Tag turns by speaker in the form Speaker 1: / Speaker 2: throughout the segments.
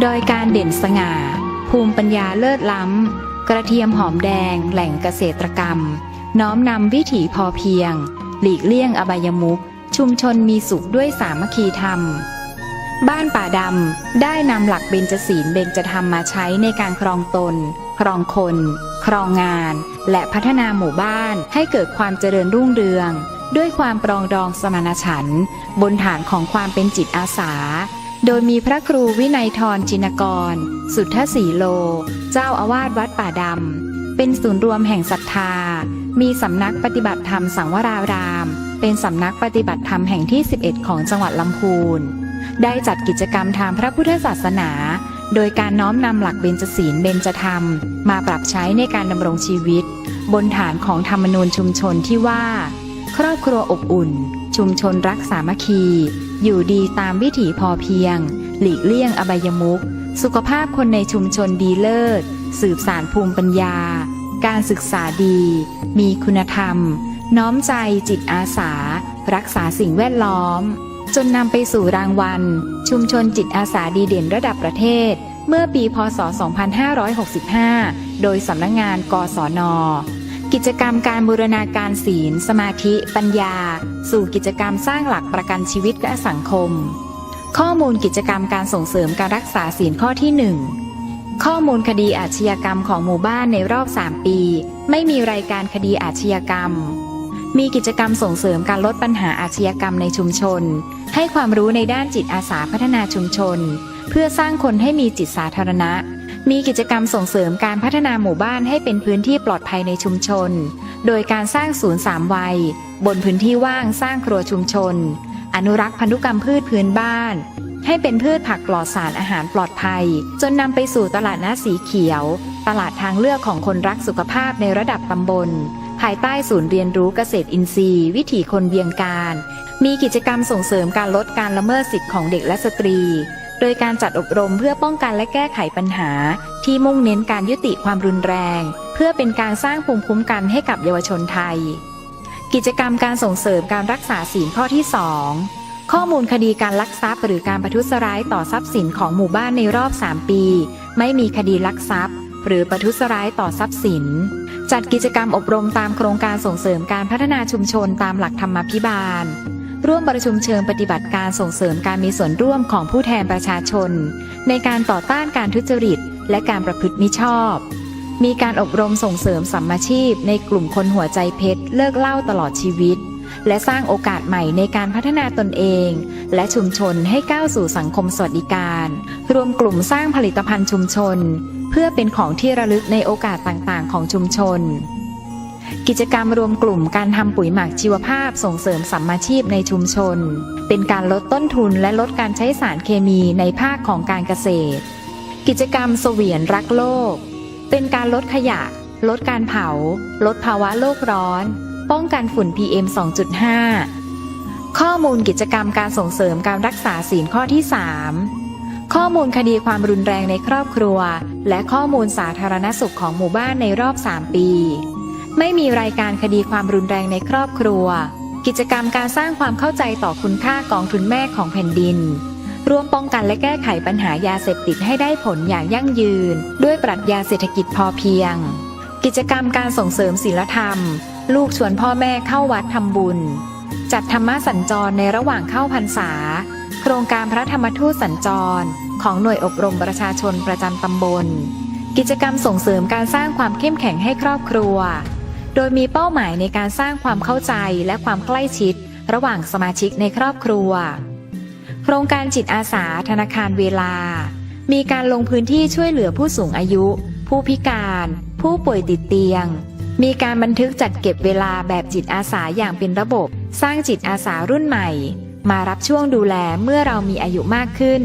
Speaker 1: โดยการเด่นสง่า ภูมิปัญญาเลิศล้ำ กระเทียมหอมแดง แหล่งเกษตรกรรม น้อมนำวิถีพอเพียง หลีกเลี่ยงอบายมุขชุมชนมีสุขด้วยสามัคคีธรรม บ้านป่าดำได้นำหลักเบญจศีลเบญจธรรมมาใช้ในการครองตน ครองคน ครองงาน และพัฒนาหมู่บ้านให้เกิดความเจริญรุ่งเรือง ด้วยความปรองดองสมานฉันท์บนฐานของความเป็นจิตอาสา โดยมีพระครูวินัยทรจินกร สุทธสีโล เจ้าอาวาสวัดป่าดำ เป็นศูนย์รวมแห่งศรัทธา มีสำนักปฏิบัติธรรมสังวราราม เป็นสำนักปฏิบัติธรรมแห่งที่ 11 ของจังหวัดลำพูน ได้จัดกิจกรรมทางพระพุทธศาสนา โดยการน้อมนำหลักเบญจศีลเบญจธรรม มาปรับใช้ในการดำรงชีวิต บนฐานของธรรมนูญชุมชนที่ว่า ครอบครัวอบอุ่น ชุมชนรักสามัคคี อยู่ดีตามวิถีพอเพียง หลีกเลี่ยงอบายมุขสุขภาพคนในชุมชนดีเลิศ สืบสารภูมิปัญญา การศึกษาดี มีคุณธรรม น้อมใจจิตอาสา รักษาสิ่งแวดล้อม จนนำไปสู่รางวัล ชุมชนจิตอาสาดีเด่นระดับประเทศ เมื่อปีพศ 2565 โดยสำนักงงาน กศน กิจกรรมการบูรณาการศีล สมาธิ ปัญญา สู่กิจกรรมสร้างหลักประกันชีวิตและสังคม ข้อมูลกิจกรรมการส่งเสริมการรักษาศีลข้อที่ 1 ข้อมูลคดีอาชญากรรมของหมู่บ้านในรอบ 3 ปี ไม่มีรายการคดีอาชญากรรม มีกิจกรรมส่งเสริมการลดปัญหาอาชญากรรมในชุมชน ให้ความรู้ในด้านจิตอาสาพัฒนาชุมชน เพื่อสร้างคนให้มีจิตสาธารณะ มีกิจกรรมส่งเสริมการพัฒนาหมู่บ้านให้เป็นพื้นที่ปลอดภัยในชุมชน โดยการสร้างศูนย์สามวัย บนพื้นที่ว่างสร้างครัวชุมชน อนุรักษ์พันธุกรรมพืชพื้นบ้าน ให้เป็นพืชผักปลอดสารอาหารปลอดภัย จนนำไปสู่ตลาดน้าสีเขียว ตลาดทางเลือกของคนรักสุขภาพในระดับตำบล ภายใต้ศูนย์เรียนรู้เกษตรอินทรีย์ วิถีคนเวียงการ มีกิจกรรมส่งเสริมการลดการละเมิดสิทธิของเด็กและสตรี โดยการจัดอบรมเพื่อป้องกันและแก้ไขปัญหา ที่มุ่งเน้นการยุติความรุนแรง เพื่อเป็นการสร้างภูมิคุ้มกันให้กับเยาวชนไทย กิจกรรมการส่งเสริมการรักษาศีลข้อที่ 2 ข้อมูลคดีการลักทรัพย์หรือการประทุษร้ายต่อทรัพย์สินของหมู่บ้านในรอบ 3 ปี ไม่มีคดีลักทรัพย์ หรือประทุษร้ายต่อทรัพย์สิน จัดกิจกรรมอบรมตามโครงการส่งเสริมการพัฒนาชุมชนตามหลักธรรมพิบาล ร่วมประชุมเชิงปฏิบัติการส่งเสริมการมีส่วนร่วมของผู้แทนประชาชน ในการต่อต้านการทุจริต และการประพฤติมิชอบ มีการอบรมส่งเสริมสัมมาชีพ ในกลุ่มคนหัวใจเพชรเลิกเหล่าตลอดชีวิต และสร้างโอกาสใหม่ในการพัฒนาตนเอง และชุมชนให้ก้าวสู่สังคมสวัสดิการ รวมกลุ่มสร้างผลิตภัณฑ์ชุมชน เพื่อเป็นของที่ระลึกในโอกาสต่างๆ ของชุมชน กิจกรรมรวมกลุ่มการทำปุ๋ยหมักชีวภาพส่งเสริมสัมมาชีพในชุมชน เป็นการลดต้นทุนและลดการใช้สารเคมีในภาคของการเกษตร กิจกรรมเสวียนรักโลก เป็นการลดขยะ ลดการเผา ลดภาวะโลกร้อน ป้องกันฝุ่น PM 2.5 ข้อมูลกิจกรรมการส่งเสริมการรักษาศีลข้อที่ 3 ข้อมูลคดีความรุนแรงในครอบครัว และข้อมูลสาธารณสุขของหมู่บ้านในรอบ 3 ปี ไม่มีรายการคดีความรุนแรงในครอบครัว กิจกรรมการสร้างความเข้าใจต่อคุณค่ากองทุนแม่ของแผ่นดิน ร่วมป้องกันและแก้ไขปัญหายาเสพติดให้ได้ผลอย่างยั่งยืน ด้วยปรัชญาเศรษฐกิจพอเพียง กิจกรรมการส่งเสริมศีลธรรม ลูกชวนพ่อแม่เข้าวัดทำบุญ จัดธรรมะสัญจรในระหว่างเข้าพรรษา โครงการพระธรรมทูตสัญจร ของหน่วยอบรมประชาชนประจำตำบลกิจกรรมส่งเสริมการสร้างความเข้มแข็งให้ครอบครัว โดยมีเป้าหมายในการสร้างความเข้าใจและความใกล้ชิด ระหว่างสมาชิกในครอบครัว โครงการจิตอาสาธนาคารเวลา มีการลงพื้นที่ช่วยเหลือผู้สูงอายุ ผู้พิการ ผู้ป่วยติดเตียง มีการบันทึกจัดเก็บเวลาแบบจิตอาสาอย่างเป็นระบบ สร้างจิตอาสารุ่นใหม่ มารับช่วงดูแลเมื่อเรามีอายุมากขึ้น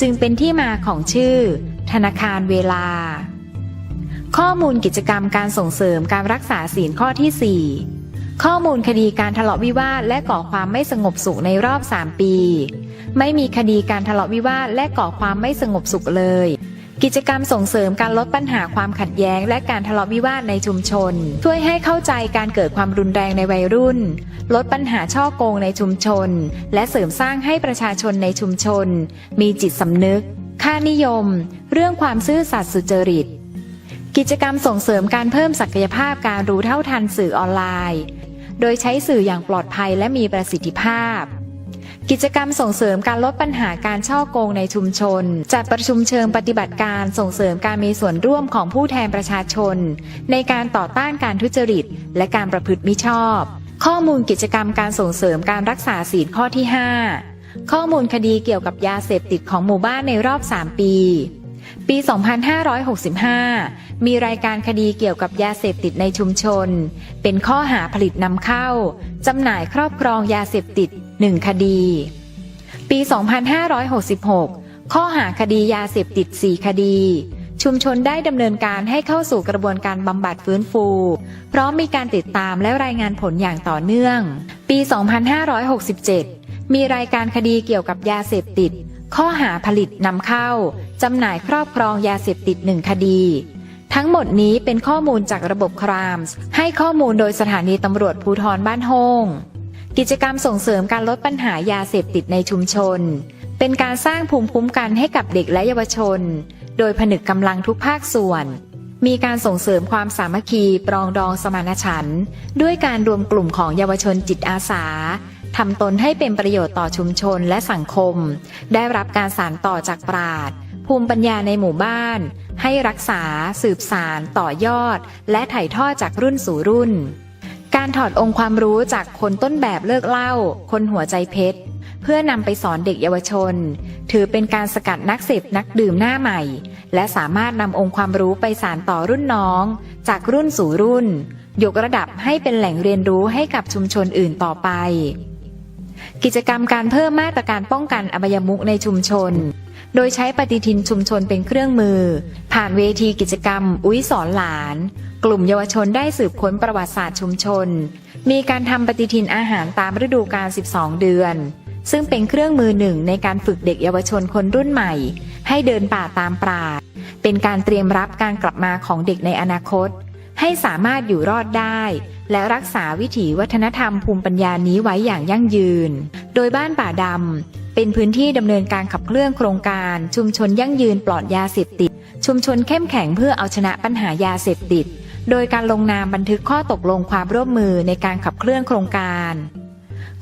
Speaker 1: จึงเป็นที่มาของชื่อ ธนาคารเวลา ข้อมูลกิจกรรมการส่งเสริมการรักษาศีลข้อที่ 4 ข้อมูลคดีการทะเลาะวิวาทและก่อความไม่สงบสุขในรอบ 3 ปี ไม่มีคดีการทะเลาะวิวาทและก่อความไม่สงบสุขเลย กิจกรรมส่งเสริมการลดปัญหาความขัดแย้ง และการทะเลาะวิวาทในชุมชน ช่วยให้เข้าใจการเกิดความรุนแรงในวัยรุ่น ลดปัญหาช่อโกงในชุมชน และเสริมสร้างให้ประชาชนในชุมชน มีจิตสำนึก ค่านิยม เรื่องความซื่อสัตย์สุจริต กิจกรรมส่งเสริมการเพิ่มศักยภาพการรู้เท่าทันสื่อออนไลน์ โดยใช้สื่ออย่างปลอดภัยและมีประสิทธิภาพ กิจกรรมส่งเสริมการลดปัญหาการช่อโกงในชุมชน จัดประชุมเชิงปฏิบัติการส่งเสริมการมีส่วนร่วมของผู้แทนประชาชน ในการต่อต้านการทุจริต และการประพฤติมิชอบ ข้อมูลกิจกรรมการส่งเสริมการรักษาศีลข้อที่ 5 ข้อมูลคดีเกี่ยวกับยาเสพติดของหมู่บ้านในรอบ 3 ปี ปี 2565 มีรายการคดีเกี่ยวกับยาเสพติดในชุมชน เป็นข้อหาผลิตนำเข้า จำหน่ายครอบครองยาเสพติด 1 คดี ปี 2566 ข้อหาคดียาเสพติด 4 คดี ชุมชนได้ดำเนินการให้เข้าสู่กระบวนการบำบัดฟื้นฟู พร้อมมีการติดตามและรายงานผลอย่างต่อเนื่อง ปี 2567 มีรายการคดีเกี่ยวกับยาเสพติด ข้อหาผลิตนำเข้า จำหน่ายครอบครองยาเสพติดหนึ่งคดี ทั้งหมดนี้เป็นข้อมูลจากระบบครามส์ให้ข้อมูลโดยสถานีตำรวจภูธรบ้านโฮงกิจกรรมส่งเสริมการลดปัญหายาเสพติดในชุมชน เป็นการสร้างภูมิคุ้มกันให้กับเด็กและเยาวชน โดยผนึกกำลังทุกภาคส่วน มีการส่งเสริมความสามัคคีปรองดองสมานฉันท์ด้วยการรวมกลุ่มของเยาวชนจิตอาสา ทำตนให้เป็นประโยชน์ต่อชุมชนและสังคม ได้รับการสานต่อจากปราดภูมิปัญญาในหมู่บ้าน ให้รักษา สืบสารต่อยอด และถ่ายทอดจากรุ่นสู่รุ่น การถอดองค์ความรู้จากคนต้นแบบเลิกเล้าคนหัวใจเพชรเพื่อนำไปสอนเด็กเยาวชน ถือเป็นการสกัดนักเสพนักดื่มหน้าใหม่ และสามารถนำองค์ความรู้ไปสานต่อรุ่นน้อง จากรุ่นสู่รุ่น ยกระดับให้เป็นแหล่งเรียนรู้ให้กับชุมชนอื่นต่อไป กิจกรรมการเพิ่มมาตรการป้องกันอบายมุขในชุมชน โดยใช้ปฏิทินชุมชนเป็นเครื่องมือ ผ่านเวทีกิจกรรม อุ้ยสอนหลาน กลุ่มเยาวชนได้สืบค้นประวัติศาสตร์ชุมชน มีการทำปฏิทินอาหารตามฤดูกาล 12 เดือน ซึ่งเป็นเครื่องมือหนึ่งในการฝึกเด็กเยาวชนคนรุ่นใหม่ ให้เดินป่าตามปราดเป็นการเตรียมรับการกลับมาของเด็กในอนาคต ให้สามารถอยู่รอดได้ และรักษาวิถีวัฒนธรรมภูมิปัญญานี้ไว้อย่างยั่งยืน โดยบ้านป่าดำเป็นพื้นที่ดำเนินการขับเคลื่อนโครงการ ชุมชนยั่งยืนปลอดยาเสพติด ชุมชนเข้มแข็งเพื่อเอาชนะปัญหายาเสพติด โดยการลงนามบันทึกข้อตกลงความร่วมมือในการขับเคลื่อนโครงการ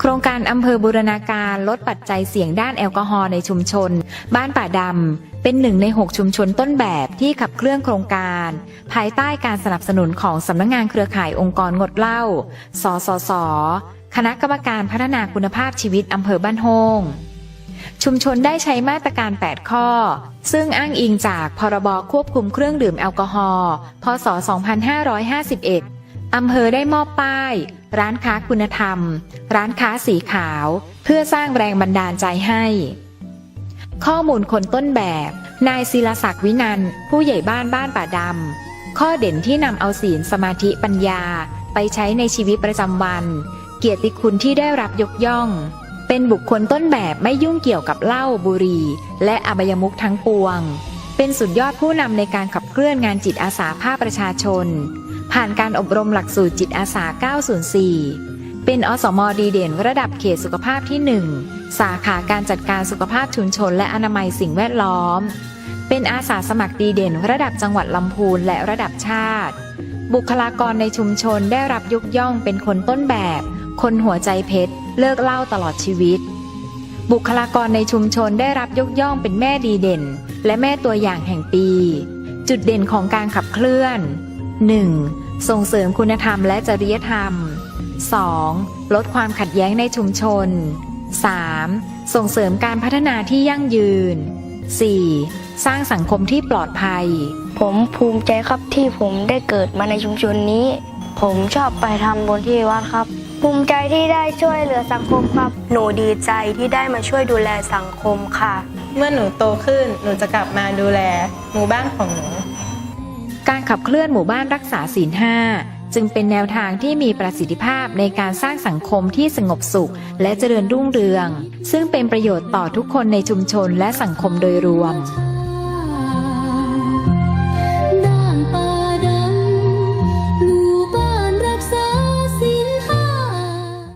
Speaker 1: โครงการอำเภอบูรณาการลดปัจจัยเสี่ยงด้านแอลกอฮอล์ในชุมชน บ้านป่าดำเป็นหนึ่งใน 6 ชุมชนต้นแบบที่ขับเคลื่อนโครงการ ภายใต้การสนับสนุนของสำนักงงานเครือข่ายองค์กรงดเหล้า สสส คณะกรรมการพัฒนาคุณภาพชีวิตอำเภอบ้านโฮงชุมชนได้ใช้มาตรการ 8 ข้อ ซึ่งอ้างอิงจากพรบควบคุมเครื่องดื่มแอลกอฮอล์ พศ 2551 อำเภอได้มอบป้าย ร้านค้าคุณธรรม ร้านค้าสีขาว เพื่อสร้างแรงบันดาลใจให้ ข้อมูลคนต้นแบบ นายศิลศักดิ์วินันท์ผู้ใหญ่บ้านบ้านป่าดำข้อเด่นที่นำเอาศีลสมาธิปัญญาไปใช้ในชีวิตประจำวัน เกียรติคุณที่ได้รับยกย่อง เป็นบุคคลต้นแบบไม่ยุ่งเกี่ยวกับเหล้าบุหรี่และอบายมุขทั้งปวง เป็นสุดยอดผู้นำในการขับเคลื่อนงานจิตอาสาภาคประชาชน ผ่านการอบรมหลักสูตรจิตอาสา 904 เป็นอสมดีเด่นระดับเขตสุขภาพที่ 1 สาขาการจัดการสุขภาพชุมชนและอนามัยสิ่งแวดล้อม เป็นอาสาสมัครดีเด่นระดับจังหวัดลำพูนและระดับชาติ บุคลากรในชุมชนได้รับยกย่องเป็นคนต้นแบบ คนหัวใจเพชร เลิกเหล่าตลอดชีวิต บุคลากรในชุมชนได้รับยกย่องเป็นแม่ดีเด่น และแม่ตัวอย่างแห่งปี จุดเด่นของการขับเคลื่อน 1. ส่งเสริมคุณธรรมและจริยธรรม 2. ลดความขัดแย้งในชุมชน 3. ส่งเสริมการพัฒนาที่ยั่งยืน 4. สร้างสังคมที่ปลอดภัย
Speaker 2: ผมภูมิใจครับที่ผมได้เกิดมาในชุมชนนี้ ผมชอบไปทำบุญที่วัดครับ ภูมิใจที่ได้ช่วยเหลือสังคมครับ
Speaker 3: หนูดีใจที่ได้มาช่วยดูแลสังคมค่ะ เมื่อหนูโตขึ้นหนูจะกลับมาดูแลหมู่บ้านของหนู
Speaker 1: การขับเคลื่อนหมู่บ้านรักษาศีลห้าจึงเป็นแนวทางที่มีประสิทธิภาพในการสร้างสังคมที่สงบสุข และเจริญรุ่งเรือง ซึ่งเป็นประโยชน์ต่อทุกคนในชุมชนและสังคมโดยรวม